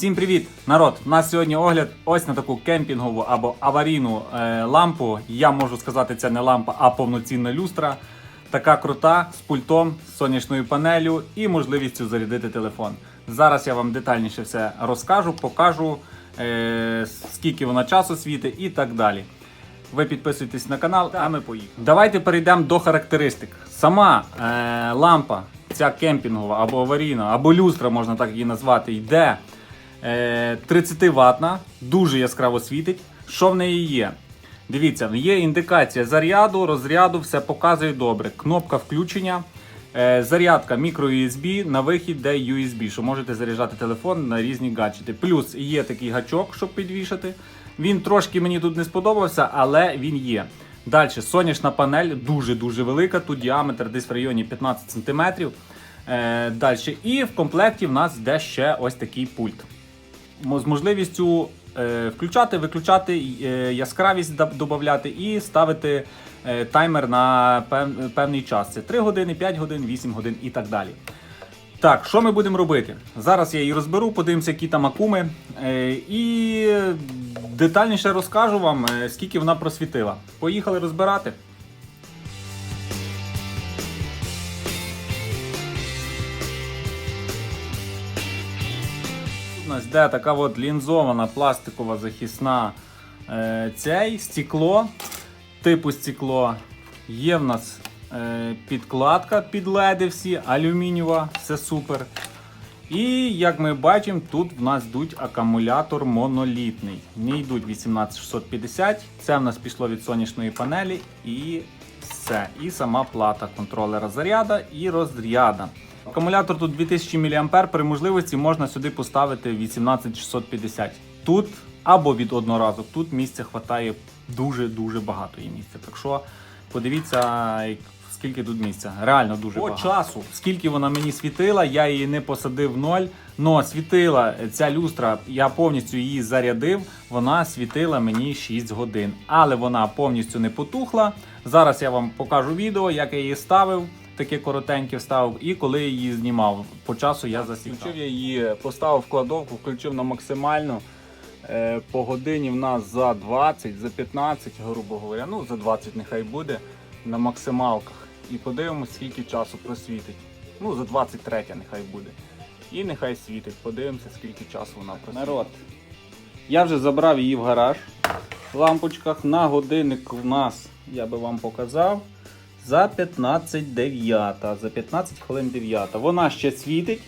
Всім привіт, народ! У нас сьогодні огляд ось на таку кемпінгову або аварійну е, лампу. Я можу сказати, це не лампа, а повноцінна люстра. Така крута з пультом, з сонячною панелю і можливістю зарядити телефон. Зараз я вам детальніше все розкажу, покажу, е, скільки вона часу світить і так далі. Ви підписуйтесь на канал, а ми поїхали. Давайте перейдемо до характеристик. Сама е, лампа, ця кемпінгова або аварійна, або люстра, можна так її назвати, йде 30 ватна, дуже яскраво світить. Що в неї є? Дивіться, є індикація заряду, розряду, все показує добре. Кнопка включення. Е, Зарядка microUSB на вихід, де USB, що можете заряджати телефон на різні гаджети. Плюс є такий гачок, щоб підвішати. Він трошки мені тут не сподобався, але він є. Далі сонячна панель дуже-дуже велика. Тут діаметр десь в районі 15 см. Е, Далі. І в комплекті в нас йде ще ось такий пульт. З можливістю е, включати, виключати, е, яскравість додати і ставити е, таймер на пев- певний час. Це 3 години, 5 годин, 8 годин і так далі. Так, що ми будемо робити? Зараз я її розберу, подивимося, які там акуми. І детальніше розкажу вам, скільки вона просвітила. Поїхали розбирати. Нас йде така от лінзована пластикова захисна е, цей стекло, типу стекло. Є в нас е, підкладка під леди всі, алюмінієва, все супер. І як ми бачимо, тут в нас йдуть акумулятор монолітний. Не йдуть 18650. Це в нас пішло від сонячної панелі і все. І сама плата контролера заряда і розряда. Акумулятор тут 2000 мА, при можливості можна сюди поставити 18650. Тут або від одноразок, тут місця хватає дуже-дуже багато є місця. Так що подивіться, скільки тут місця. Реально дуже По багато. часу, скільки вона мені світила, я її не посадив в ноль. Но світила ця люстра, я повністю її зарядив. Вона світила мені 6 годин. Але вона повністю не потухла. Зараз я вам покажу відео, як я її ставив. Таке коротеньке вставив, і коли я її знімав. По часу я засікав. Включив я її, поставив в кладовку, включив на максимальну. Е, По годині в нас за 20, за 15, грубо говоря, ну за 20 нехай буде на максималках. І подивимось, скільки часу просвітить. Ну, за 23 нехай буде. І нехай світить. Подивимося, скільки часу вона просвітить. Народ. Я вже забрав її в гараж в лампочках. На годинник в нас, я би вам показав, за 15 дев'ята. За 15 хвилин 9. Вона ще світить.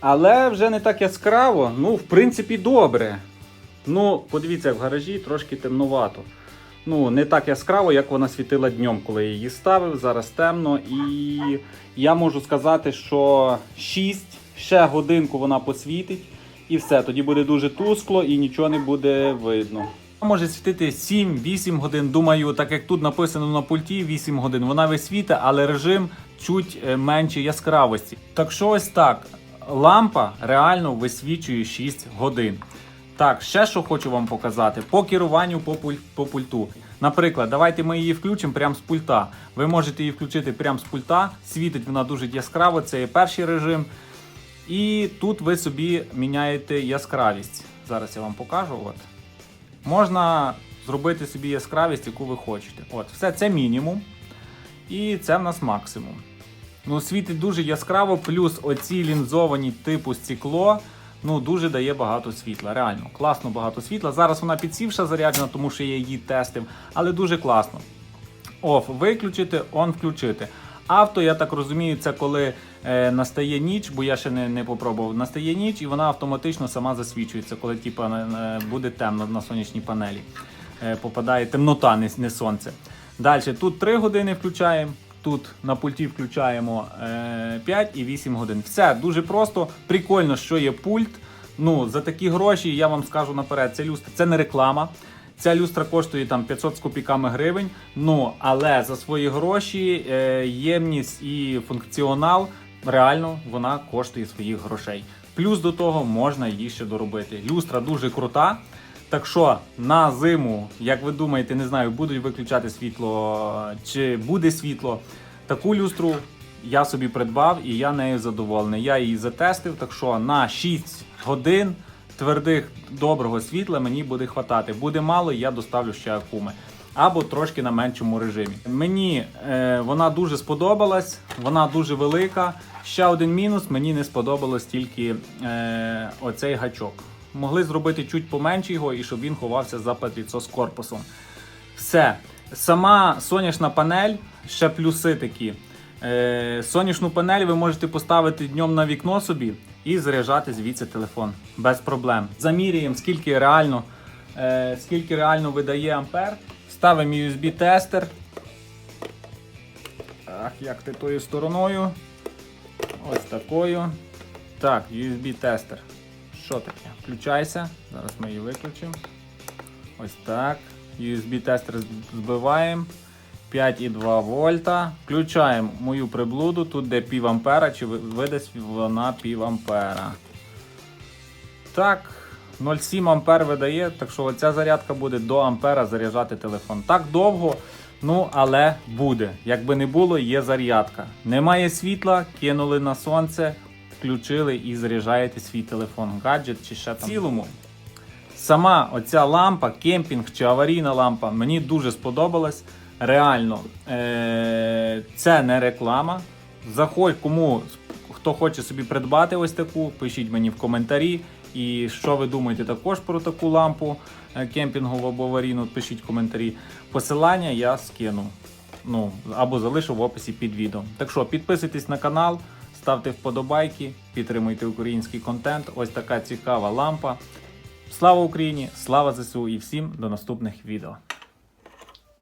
Але вже не так яскраво. Ну, в принципі, добре. Ну, подивіться, в гаражі трошки темнувато. Ну, не так яскраво, як вона світила днем, коли я її ставив. Зараз темно. І я можу сказати, що 6, ще годинку вона посвітить. І все, тоді буде дуже тускло і нічого не буде видно. Може світити 7-8 годин. Думаю, так як тут написано на пульті 8 годин, вона висвіта, але режим чуть е, менше яскравості. Так що ось так. Лампа реально висвічує 6 годин. Так, ще що хочу вам показати по керуванню по, пуль- по пульту. Наприклад, давайте ми її включимо прямо з пульта. Ви можете її включити прямо з пульта. Світить вона дуже яскраво, це є перший режим. І тут ви собі міняєте яскравість. Зараз я вам покажу. От. Можна зробити собі яскравість, яку ви хочете. От, все це мінімум. І це в нас максимум. Ну, світить дуже яскраво, плюс оці лінзовані типу стекло. Ну, дуже дає багато світла. Реально, класно багато світла. Зараз вона підсівша заряджена, тому що я її тестив, але дуже класно. Оф виключити, он включити. Авто, я так розумію, це коли е, настає ніч, бо я ще не, не попробував. Настає ніч і вона автоматично сама засвічується, коли на- на- буде темно на сонячній панелі. Е, попадає темнота, не, не сонце. Далі тут 3 години включаємо. Тут на пульті включаємо е, 5 і 8 годин. Все дуже просто. Прикольно, що є пульт. Ну, за такі гроші я вам скажу наперед, це люстра, це не реклама. Ця люстра коштує там 500 з копійками гривень. Ну, але за свої гроші е, ємність і функціонал реально вона коштує своїх грошей. Плюс до того можна її ще доробити. Люстра дуже крута. Так що на зиму, як ви думаєте, не знаю, будуть виключати світло чи буде світло. Таку люстру я собі придбав і я нею задоволений. Я її затестив, так що на 6 годин твердих доброго світла мені буде хватати. Буде мало, я доставлю ще акуми. Або трошки на меншому режимі. Мені е, вона дуже сподобалась, вона дуже велика. Ще один мінус: мені не сподобалось тільки е, оцей гачок. Могли зробити чуть поменше його і щоб він ховався за патріцо з корпусом. Все. Сама сонячна панель, ще плюси такі. Е, сонячну панель ви можете поставити днем на вікно собі і заряджати звідси телефон без проблем. Заміряємо, скільки реально, е, скільки реально видає ампер. Ставимо USB-тестер. Так, як ти тою стороною. Ось такою. Так, USB-тестер. Що таке? Включайся. Зараз ми її виключимо. Ось так. USB-тестер збиваємо. 5,2 вольта. Включаємо мою приблуду, тут де пів ампера, чи видасть вона пів ампера. Так, 0,7 ампер видає, так що оця зарядка буде до ампера заряджати телефон. Так довго, ну але буде. Якби не було, є зарядка. Немає світла, кинули на сонце, включили і заряджаєте свій телефон, гаджет чи ще там. В цілому, Сама оця лампа, кемпінг чи аварійна лампа, мені дуже сподобалась. Реально, е- це не реклама. Заходь, кому хто хоче собі придбати ось таку, пишіть мені в коментарі. І що ви думаєте також про таку лампу е, кемпінгову або аварійну, пишіть в коментарі. Посилання я скину. Ну, або залишу в описі під відео. Так що підписуйтесь на канал, ставте вподобайки, підтримуйте український контент. Ось така цікава лампа. Слава Україні! Слава ЗСУ і всім до наступних відео.